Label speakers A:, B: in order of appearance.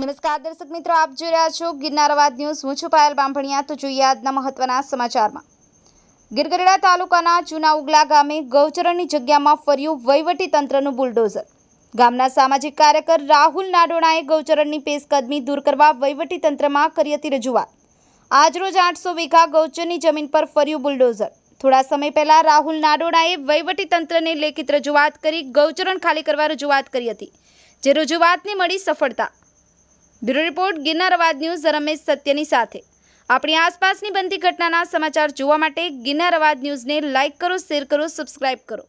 A: નમસ્કાર દર્શક મિત્રો, આપ જોઈ રહ્યા છો ગિરનારવાદ ન્યૂઝ. હું છું પાયલ બાંભણિયા તો જોઈએ આજના મહત્વના સમાચારમાં. ગીરગઢડા તાલુકાના જૂના ઉગલા ગામે ગૌચરણની જગ્યામાં ફર્યું વહીવટી તંત્રનું બુલડોઝર. ગામના સામાજિક કાર્યકર રાહુલ નાડોણાએ ગૌચરણની પેશકદમી દૂર કરવા વહીવટી તંત્રમાં કરી હતી રજૂઆત. આજરોજ આઠસો વીઘા ગૌચરની જમીન પર ફર્યું બુલડોઝર. થોડા સમય પહેલા રાહુલ નાડોણાએ વહીવટી તંત્રને લેખિત રજૂઆત કરી ગૌચરણ ખાલી કરવા રજૂઆત કરી હતી, જે રજૂઆતને મળી સફળતા બ્યુરો રિપોર્ટ, ગિરનાર અવાજ ન્યૂઝ, રમેશ સત્યની સાથે. આપણી આસપાસની બનતી ઘટનાના સમાચાર જોવા માટે ગિરનાર અવાજ ન્યૂઝને લાઇક કરો, શેર કરો, સબસ્ક્રાઇબ કરો.